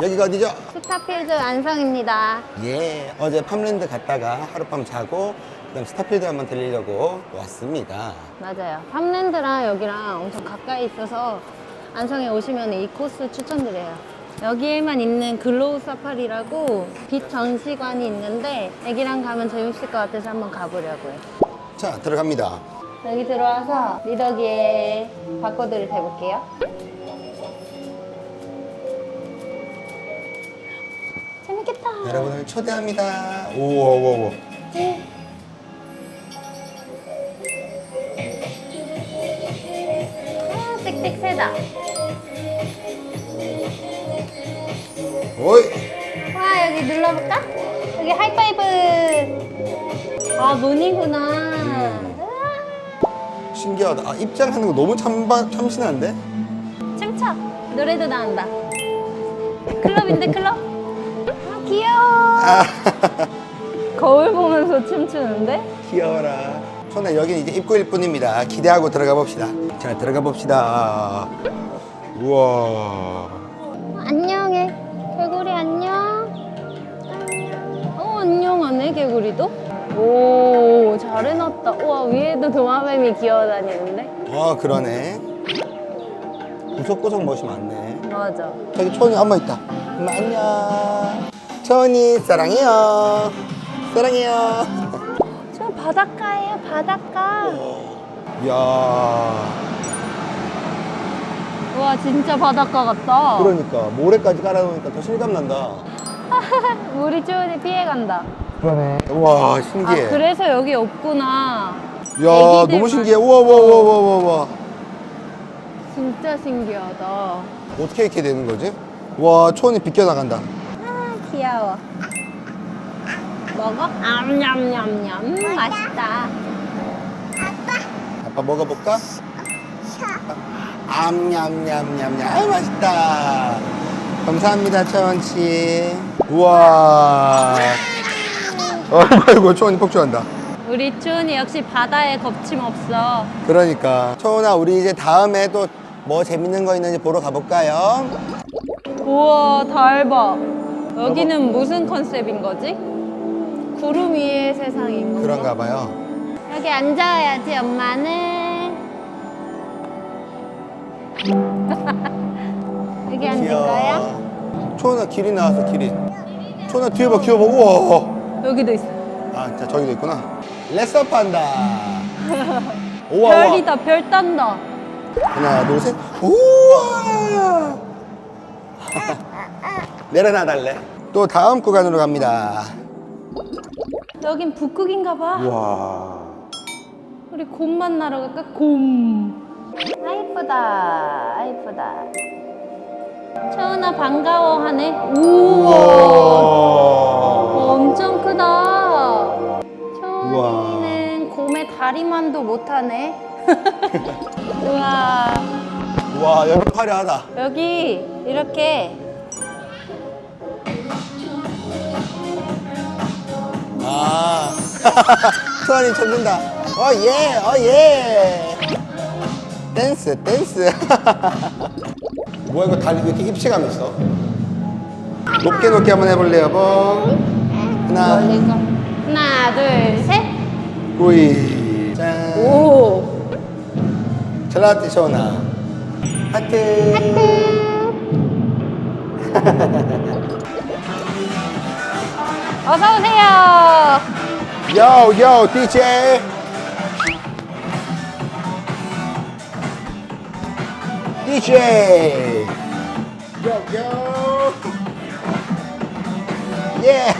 여기가 어디죠? 스타필드 안성입니다. 예, 어제 팜랜드 갔다가 하룻밤 자고 그다음 스타필드 한번 들리려고 왔습니다. 맞아요. 팜랜드랑 여기랑 엄청 가까이 있어서 안성에 오시면 이 코스 추천드려요. 여기에만 있는 글로우 사파리라고 빛 전시관이 있는데 애기랑 가면 재밌을 것 같아서 한번 가보려고요. 자, 들어갑니다. 여기 들어와서 리더기에 바코드를 대볼게요. 재밌겠다. 여러분을 초대합니다. 오오오오. 아, 땡땡 세다. 오이. 와, 여기 눌러볼까? 여기 하이파이브. 아, 문이구나. 우와. 신기하다. 아, 입장하는 거 너무 참바, 참신한데? 춤춰. 노래도 나온다. 클럽인데 클럽? 아, 거울 보면서 춤추는데? 귀여워라. 손에 여기는 이제 입구일 뿐입니다. 기대하고 들어가 봅시다. 자, 들어가 봅시다. 우와. 안녕해. 개구리 안녕. 어, 안녕하네, 개구리도. 오, 잘 해놨다. 우와, 위에도 도마뱀이 기어다니는데? 아, 그러네. 구석구석 멋이 많네. 맞아. 저기 초원이 엄마 있다. 엄마 안녕. 초원이 사랑해요. 사랑해요. 저 바닷가예요, 바닷가. 이야. 와, 진짜 바닷가 같다. 그러니까 모래까지 깔아놓으니까 더 실감 난다. 물이 추우니 피해간다. 그러네. 우와 아, 신기해. 그래서 여기 없구나. 이야 애기들만. 너무 신기해. 우와 우와 우와 우와 우와. 우와. 진짜 신기하다. 어떻게 이렇게 되는 거지? 와 초원이 비껴 나간다. 아, 귀여워. 먹어? 암냠냠냠. 맛있다. 아빠 먹어볼까? 암냠냠냠냠. 아이 맛있다. 감사합니다 차원 씨. 우와. 아이고 초원이 폭주한다. 우리 추운이 역시 바다에 겁침 없어. 그러니까 초원아 우리 이제 다음에 또 뭐 재밌는 거 있는지 보러 가볼까요? 우와, 달 봐. 여기는 무슨 컨셉인 거지? 구름 위의 세상인 거. 그런가 봐요. 여기 앉아야지, 엄마는. 여기 앉을 거야? 초원아 기린 나왔어 기린. 초원아 뒤에 봐봐 우와. 여기도 있어. 아, 자 저기도 있구나. 레서프 한다. 우와. 우와. 별이다, 별 딴다. 하나, 둘, 셋. 우와. 내려놔 달래. 또 다음 구간으로 갑니다. 여긴 북극인가 봐. 우와. 우리 곰 만나러 갈까? 곰. 아 이쁘다. 아 이쁘다. 채은아 반가워하네. 우와. 엄청 크다. 채은이는 곰의 다리만도 못하네. 우와. 우와, 여기 화려하다. 여기 이렇게 아. 수환이 쳐준다. 어, 예, 어, 예. 댄스, 댄스. 뭐야, 이거 다리 왜 이렇게 입체감 있어? 높게 높게 한번 해볼래요, 여보? 하나, 하나 둘 셋. 구이. 짠. 오. 잘 나왔지, 시원아. 하트. 어서 오세요. 요, 요, DJ. DJ. 예.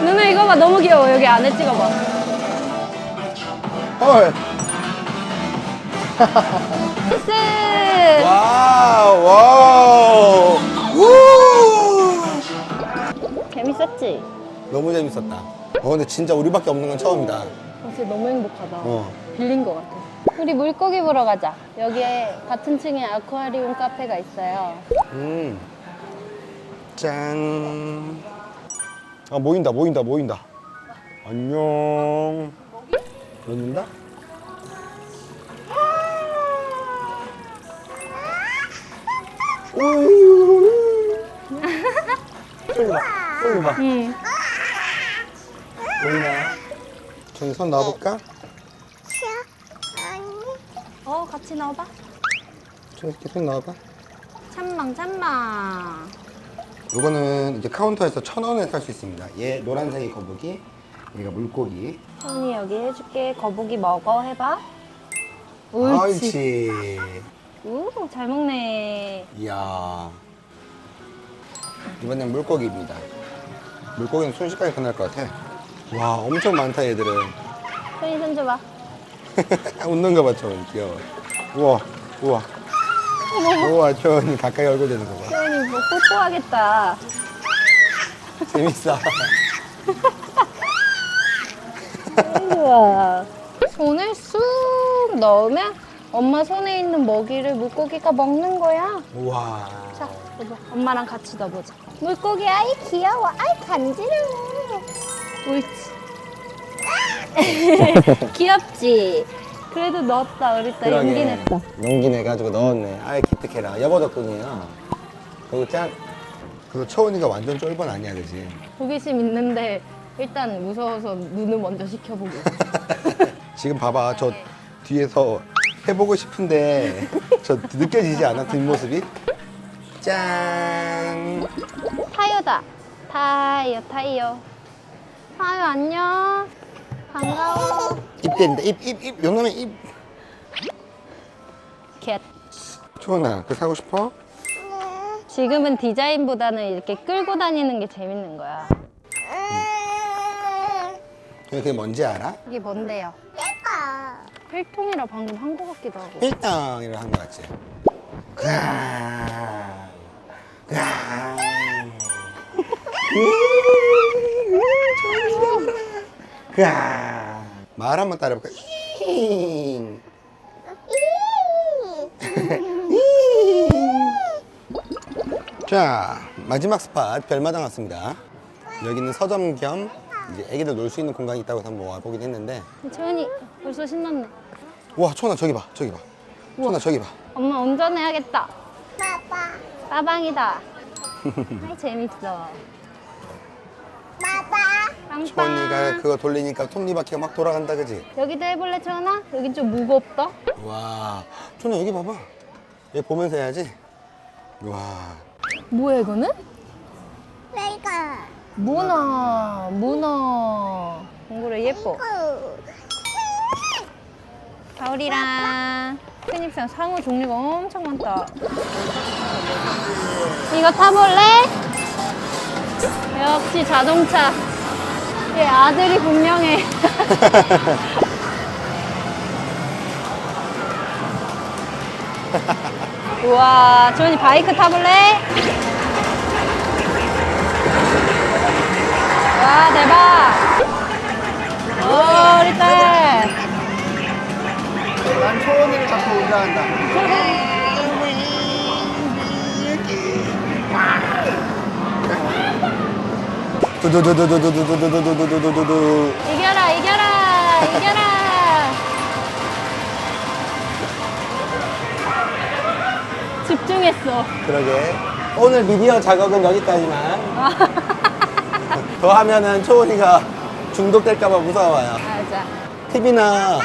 누나 이거 봐 너무 귀여워 여기 안에 찍어봐. 헐. 키스. 와우, 와우. 우! 재밌었지? 너무 재밌었다. 어, 근데 진짜 우리밖에 없는 건 처음이다. 어, 진짜 너무 행복하다. 어. 빌린 것 같아. 우리 물고기 보러 가자. 여기에 같은 층에 아쿠아리움 카페가 있어요. 음. 짠. 아, 모인다, 모인다, 모인다. 안녕. 모인다? 우. 소리 봐. 소리 봐. 응. 보이나? 저기 손 넣어볼까? 어, 같이 넣어봐. 저기 이렇게 손 넣어봐. 찬망, 찬망. 요거는 이제 카운터에서 천 원에 살 수 있습니다. 얘 노란색이 거북이, 얘가 물고기. 손이 여기 해줄게. 거북이 먹어. 해봐. 옳지. 오, 잘 먹네. 이야. 이번엔 물고기입니다. 물고기는 순식간에 끝날 것 같아. 와, 엄청 많다, 얘들은. 손이 손 줘봐. 웃는 거 봐, 저건 귀여워. 우와, 우와. 우와, 저언니 가까이 얼굴 대는 거 봐. 소연이 뭐 뽀뽀하겠다. 재밌어. 우와. 손을 쑥 넣으면 엄마 손에 있는 먹이를 물고기가 먹는 거야. 우와. 자, 여보, 엄마랑 같이 넣어보자. 물고기 아이 귀여워, 아이 간지러워. 옳지. 귀엽지. 그래도 넣었다, 우리 딸 용기 냈다. 용기 내가지고 넣었네. 아이, 기특해라. 여보 덕분이야. 그리고 짠. 그리고 초은이가 완전 쫄번 아니야, 그지? 호기심 있는데 일단 무서워서 눈을 먼저 시켜보고. 지금 봐봐. 저 뒤에서 해보고 싶은데 저 느껴지지 않아? 뒷모습이? 짠. 타요다. 타요, 타요. 타요 안녕. 반가워. 입 된다. 입, 입, 입. 요놈의 입. 캣. 초은아, 그거 사고 싶어? 지금은 디자인보다는 이렇게 끌고 다니는 게 재밌는 거야. 그게 뭔지 알아? 이게 뭔데요? 필통이라 방금 한 거 같기도 하고. 필당이라 한거 같지? 그랑. 그랑. 그랑. 말 한번 따라해볼까? 잉. 자, 마지막 스팟 별마당 왔습니다. 여기는 서점 겸 이제 애기들 놀 수 있는 공간이 있다고 해서 한번 와보긴 했는데 채원이 벌써 신났네. 와, 초나 저기 봐, 저기 봐. 초나 저기 봐. 엄마 운전해야겠다. 빠방이다. 아이 재밌어. 초언니가 그거 돌리니까 톱니바퀴가 막 돌아간다, 그지? 여기도 해볼래 채원아? 여긴 좀 무겁다. 와, 초나 여기 봐봐. 얘 보면서 해야지. 와, 뭐야 이거는? 문어. 문어. 동굴에 예뻐. 가을이랑 큰잎상 상어 종류가 엄청 많다. 이거 타볼래? 역시 자동차. 얘 아들이 분명해. 우와, 조은이 바이크 타볼래? 두두두두두두두두두두두두두두. 이겨라, 이겨라, 이겨라. 집중했어. 그러게. 오늘 미디어 작업은 여기까지만. 더 하면은 초은이가 중독될까봐 무서워요. 맞아. TV나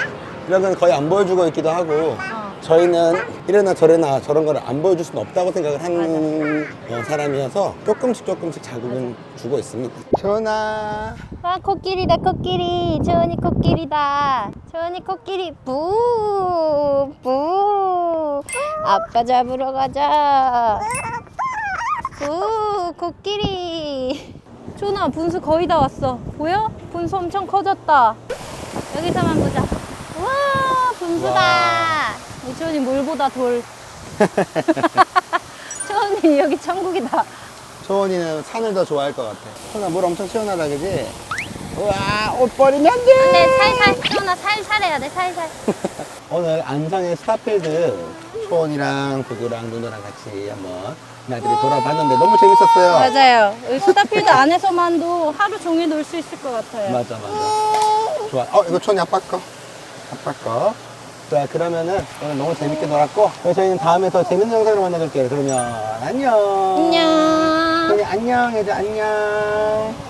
이런 건 거의 안 보여주고 있기도 하고 어. 저희는 이래나 저래나 저런 거를 안 보여줄 수는 없다고 생각을 하는 어, 사람이어서 조금씩 조금씩 자극은 주고 있습니다. 전화. 아, 코끼리다, 코끼리. 조은이 코끼리다. 조은이 코끼리. 뿌, 뿌. 아빠 잡으러 가자. 뿌, 코끼리. 조은아, 분수 거의 다 왔어. 보여? 분수 엄청 커졌다. 여기서만 보자. 우와, 분수다. 조은이 물보다 돌. 조은이 여기 천국이다. 초원이는 산을 더 좋아할 것 같아. 초원아 물 엄청 시원하다 그지? 우와 옷 버리면 안 돼. 근데 살살, 조은아 살살 해야 돼, 살살. 오늘 안성의 스타필드 초원이랑 구두랑 누누랑 같이 한번 나들이 돌아봤는데 너무 재밌었어요. 맞아요. 여기 스타필드 안에서만도 하루 종일 놀 수 있을 것 같아요. 맞아 맞아. 좋아. 어 이거 초원이 아빠 거. 아빠 거. 자 그러면은 오늘 너무 재밌게 놀았고 그럼 저희는 다음에 더 재밌는 영상으로 만나볼게요. 그러면 안녕. 안녕. 안녕. 애들 안녕.